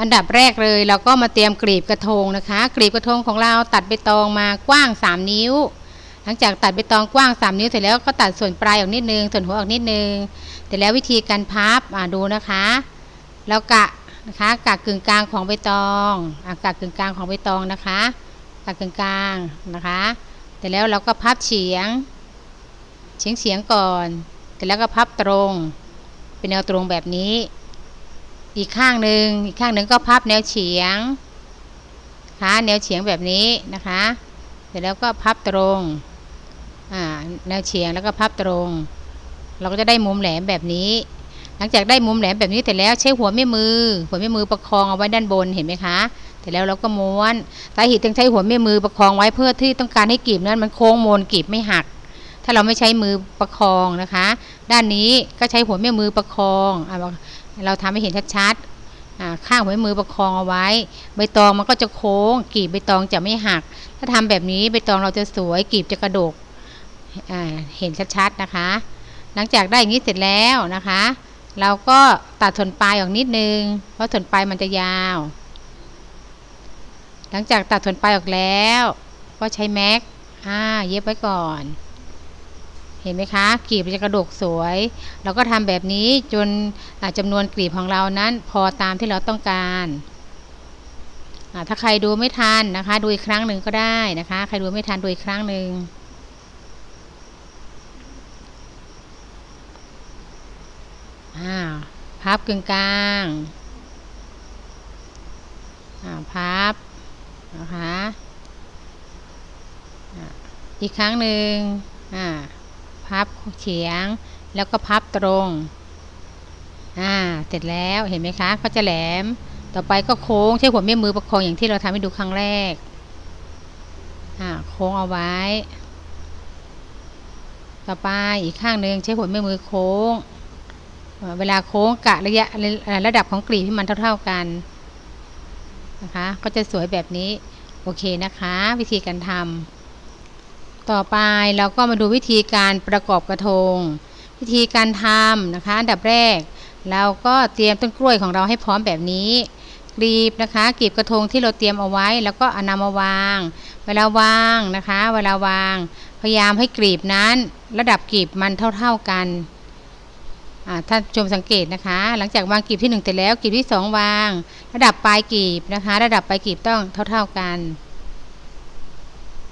อันดับแรกเลยเราก็มาเตรียมกรีบกระทงนะคะกรีบกระทงของเราตัดใบตองมากว้าง 3 นิ้ว หลังจากตัดใบตองกว้าง 3 นิ้วเสร็จแล้วก็ตัดส่วนปลายออกนิดนึง ส่วนหัวออกนิดนึงเสร็จแล้ววิธีการพับอ่าดูนะคะเรากะนะคะกะกึ่งกลางของใบตองอะกะกึ่งกลางของใบตองนะคะกะกึ่งกลางนะคะเสร็จแล้วเราก็พับเฉียง เฉียงเฉียงก่อนเสร็จแล้วก็พับตรง เป็นแนวตรงแบบนี้ อีกข้างหนึ่งอีกข้างหนึ่งก็พับแนวเฉียงนะคะแนวเฉียงแบบนี้นะคะ เสร็จแล้วก็พับตรงแนวเฉียงแล้วก็พับตรง เราก็จะได้มุมแหลมแบบนี้ หลังจากได้มุมแหลมแบบนี้เสร็จแล้วใช้หัวแม่มือ หัวแม่มือประคองเอาไว้ด้านบนเห็นไหมคะเสร็จแล้วเราก็ม้วนสาเหตุต้องใช้หัวแม่มือประคองไว้เพื่อที่ต้องการให้กลีบนั้นมันโค้งมนกลีบไม่หัก ถ้าเราไม่ใช้มือประคองนะคะ ด้านนี้ก็ใช้หัวแม่มือประคองอะ เราทำให้เห็นชัดๆข้างหัวมือประคองเอาไว้ ใบตองมันก็จะโค้งกีบใบตองจะไม่หัก ถ้าทำแบบนี้ใบตองเราจะสวยกีบจะกระดกเห็นชัดๆนะคะ หลังจากได้อย่างนี้เสร็จแล้วนะคะ เราก็ตัดส่วนปลายออกนิดนึง เพราะส่วนปลายมันจะยาว หลังจากตัดส่วนปลายออกแล้ว ก็ใช้แม็กอ่าเย็บไว้ก่อน เห็นไหมคะกลีบจะกระดกสวย เราก็ทำแบบนี้จนอ่าจำนวนกลีบของเรานั้น พอตามที่เราต้องการถ้าใครดูไม่ทันนะคะ ดูอีกครั้งหนึ่งก็ได้นะคะ ใครดูไม่ทันดูอีกครั้งหนึ่งอ่าพับกึ่งกลางอ่าพับนะคะอีกครั้งหนึ่งอ่า พับเฉียง แล้วก็พับตรง อ่า เสร็จแล้วเห็นไหมคะก็จะแหลม ต่อไปก็โค้งใช้หัวแม่มือประคองอย่างที่เราทำให้ดูครั้งแรก อ่า โค้งเอาไว้ ต่อไปอีกข้างหนึ่งใช้หัวแม่มือโค้ง เวลาโค้งกะระยะระดับของกลีบที่มันเท่า ๆกันนะคะ ก็จะสวยแบบนี้ โอเคนะคะ วิธีการทำ ต่อไปเราก็มาดูวิธีการประกอบกระทง วิธีการทำนะคะอันดับแรก เราก็เตรียมต้นกล้วยของเราให้พร้อมแบบนี้กลีบนะคะกลีบกระทงที่เราเตรียมเอาไว้ แล้วก็อนำมาวาง เวลาวางนะคะ เวลาวาง พยายามให้กลีบนั้น ระดับกลีบมันเท่า ๆกันท่านชมสังเกตนะคะ หลังจากวางกลีบที่1เสร็จแล้วกลีบที่ 2 วาง ระดับปลายกลีบนะคะ ระดับปลายกลีบต้องเท่า ๆกัน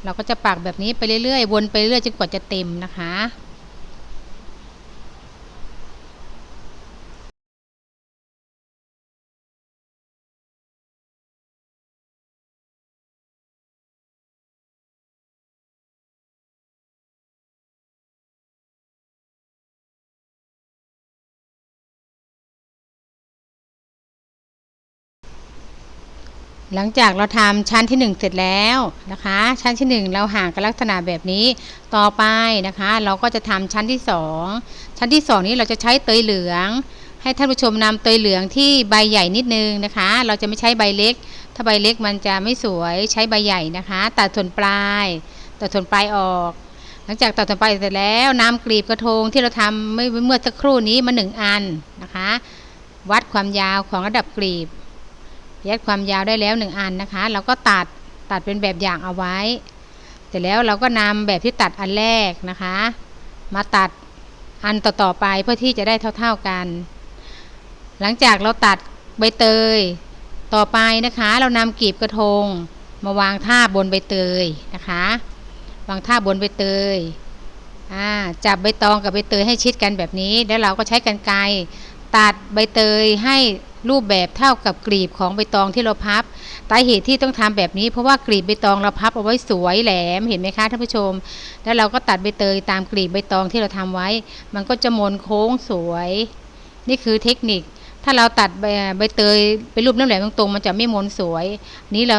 เราก็จะปักแบบนี้ไปเรื่อยๆ วนไปเรื่อยจนกว่าจะเต็มนะคะ หลังจากเราทำชั้นที่ 1 เสร็จแล้วนะคะ ชั้นที่ 1 เราห่างกันลักษณะแบบนี้ต่อไปนะคะ เราก็จะทำชั้นที่ 2 ชั้นที่ 2 นี้เราจะใช้เตยเหลือง ให้ท่านผู้ชมนำเตยเหลืองที่ใบใหญ่นิดนึงนะคะ เราจะไม่ใช้ใบเล็ก ถ้าใบเล็กมันจะไม่สวยใช้ใบใหญ่นะคะตัดส่วนปลายตัดส่วนปลายออก หลังจากตัดส่วนปลายเสร็จแล้วนำกลีบกระทงที่เราทำเมื่อเมื่อสักครู่นี้มาหนึ่งอันนะคะ วัดความยาวของระดับกลีบ ยัดความยาวได้แล้วหนึ่งอันนะคะ เราก็ตัดตัดเป็นแบบอย่างเอาไว้ เสร็จแล้วเราก็นำแบบที่ตัดอันแรกนะคะ มาตัดอันต่อๆไปเพื่อที่จะได้เท่า ๆกัน หลังจากเราตัดใบเตยต่อไปนะคะ เรานำกลีบกระทง มาวางท่าบนใบเตยนะคะ วางท่าบนใบเตยจับใบตองกับใบเตยให้ชิดกันแบบนี้ แล้วเราก็ใช้กันไกรตัดใบเตยให้ รูปแบบเท่ากับกลีบของใบตองที่เราพับสาเหตุที่ต้องทำแบบนี้เพราะว่ากลีบใบตองเราพับเอาไว้สวยแหลมเห็นไหมคะท่านผู้ชม แล้วเราก็ตัดใบเตยตามกลีบใบตองที่เราทำไว้ มันก็จะมนโค้งสวย นี่คือเทคนิค ถ้าเราตัดใบเตยเป็นรูปน้ำแหลมตรงๆมันจะไม่มนสวย นี้เรา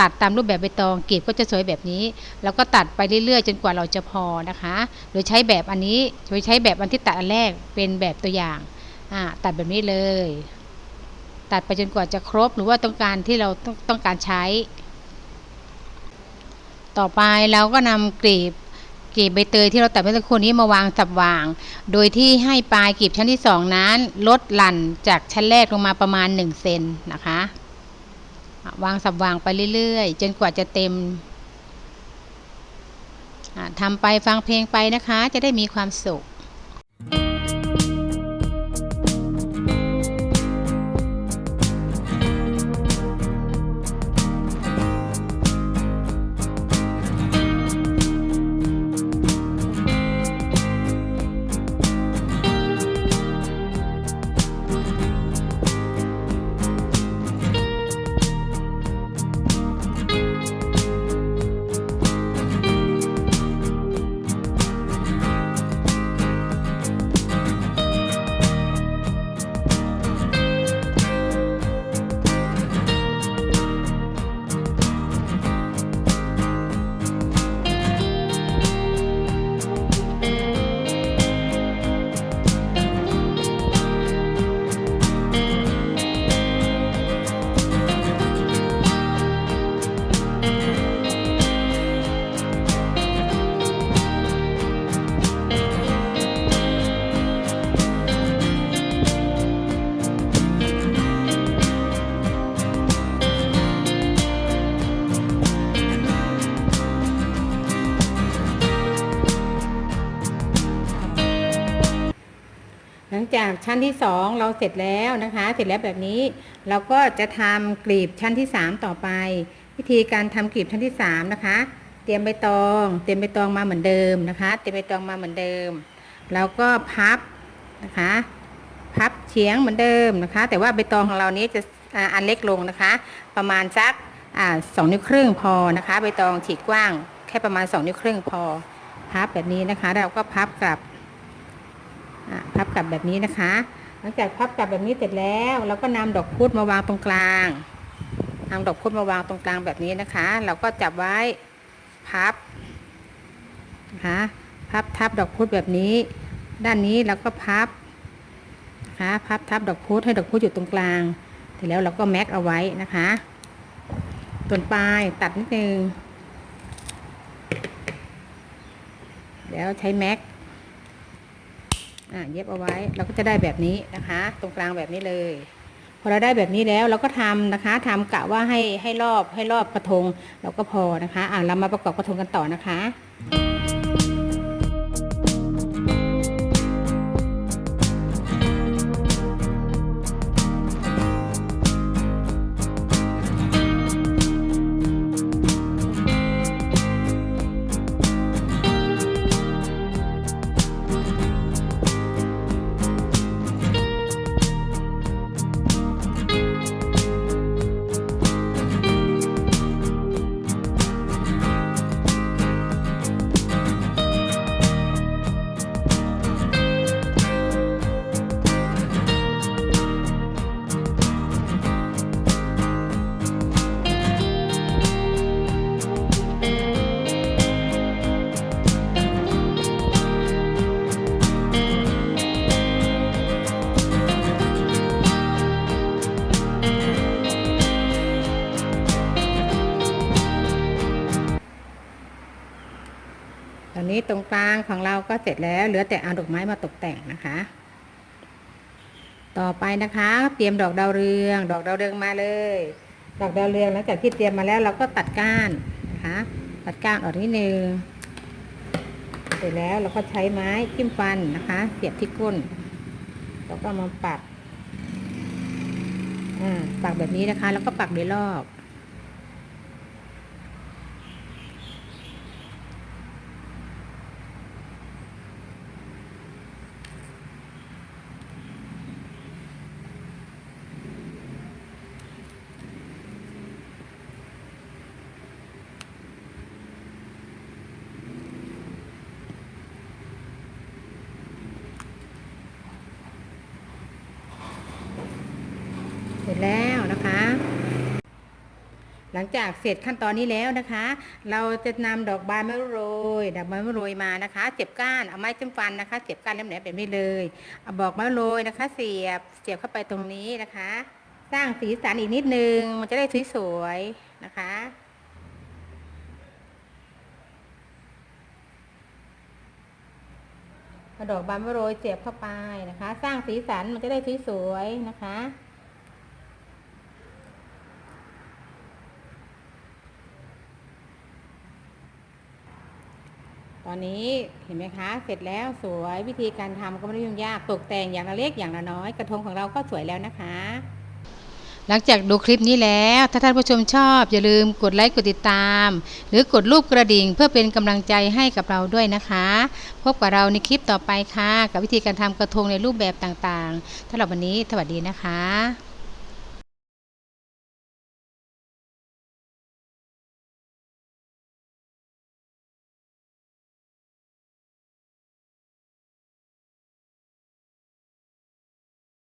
ตัดตามรูปแบบใบตองกลีบก็จะสวยแบบนี้เราก็ตัดไปเรื่อยๆ จนกว่าเราจะพอนะคะ โดยใช้แบบอันนี้โดยใช้แบบอันที่ตัดอันแรกเป็นแบบตัวอย่างตัดแบบนี้เลย ตัดไปจนกว่าจะครบหรือว่าต้องการที่เราต้องต้องการใช้ ต่อไปเราก็นำกลีบกลีบใบเตยที่เราตัดเมื่อสักครู่นี้มาวางสับวาง โดยที่ให้ปลายกลีบชั้นที่สองนั้น ลดหลั่นจากชั้นแรกลงมาประมาณ1เซนนะคะ วางสับวางไปเรื่อยๆ จนกว่าจะเต็มทำไปฟังเพลงไปนะคะ จะได้มีความสุข ลังจากชั้นที่สองเราเสร็จแล้วนะคะ เสร็จแล้วแบบนี้ เราก็จะทำกลีบชั้นที่สามต่อไป วิธีการทำกลีบชั้นที่สามนะคะ เตรียมใบตอง เตรียมใบตองมาเหมือนเดิมนะคะ เตรียมใบตองมาเหมือนเดิม แล้วก็พับนะคะ พับเฉียงเหมือนเดิมนะคะ แต่ว่าใบตองของเรานี้จะอันเล็กลงนะคะ ประมาณสักสองนิ้วครึ่งพอนะคะ ใบตองฉีกกว้างแค่ประมาณสองนิ้วครึ่งพอ พับแบบนี้นะคะ เราก็พับกลับ พับกลับแบบนี้นะคะ หลังจากพับกลับแบบนี้เสร็จแล้วเราก็นำดอกพุธมาวางตรงกลางนำดอกพุธมาวางตรงกลางแบบนี้นะคะ เราก็จับไว้พับนะคะพับทับดอกพุธแบบนี้ ด้านนี้เราก็พับนะคะพับทับดอกพุธให้ดอกพุธอยู่ตรงกลางเสร็จแล้วเราก็แม็กเอาไว้นะคะส่วนปลายตัดนิดนึงแล้วใช้แม็ก อะเย็บเอาไว้เราก็จะได้แบบนี้นะคะ ตรงกลางแบบนี้เลย พอเราได้แบบนี้แล้วเราก็ทำนะคะทำกะว่าให้ให้รอบให้รอบกระทงเราก็พอนะคะอ่าเรามาประกอบกระทงกันต่อนะคะ อนนี้ตรงกลางของเราก็เสร็จแล้ว เหลือแต่เอาดอกไม้มาตกแต่งนะคะ ต่อไปนะคะ เตรียมดอกดาวเรือง ดอกดาวเรืองมาเลย ดอกดาวเรืองหลังจากที่เตรียมมาแล้วเราก็ตัดก้านนะคะ ตัดก้านออกนิดนึงเสร็จแล้วเราก็ใช้ไม้จิ้มฟันนะคะ เสียบที่ก้นแล้วก็มาปักอ่าปักแบบนี้นะคะ แล้วก็ปักโดยรอบ เสร็จแล้วนะคะ ห ลังจากเสร็จขั้นตอนนี้แล้วนะคะ เราจะนำดอกบานมะโรยดอกบานมะโรยมานะคะเจ็บก้านเอาไม้จิ้มฟันนะคะเจ็บก้านแหลมๆแบบนี้เลยเอาบอกมะโรยนะคะ เสียบเสียบเข้าไปตรงนี้นะคะ สร้างสีสันอีกนิดนึงมันจะได้สวยๆนะคะดอกบานมะโรยเสียบเข้าไปนะคะ สร้างสีสันมันจะได้สวยๆนะคะ ตอนนี้เห็นไหมคะ เสร็จแล้วสวยวิธีการทำก็ไม่ได้ยุ่งยากตกแต่งอย่างละเล็กอย่างละน้อย กระทงของเราก็สวยแล้วนะคะ หลังจากดูคลิปนี้แล้ว ถ้าท่านผู้ชมชอบ อย่าลืมกดไลค์กดติดตาม หรือกดรูปกระดิ่งเพื่อเป็นกำลังใจให้กับเราด้วยนะคะ พบกับเราในคลิปต่อไปค่ะ กับวิธีการทำกระทงในรูปแบบต่างๆสำหรับวันนี้สวัสดีนะคะ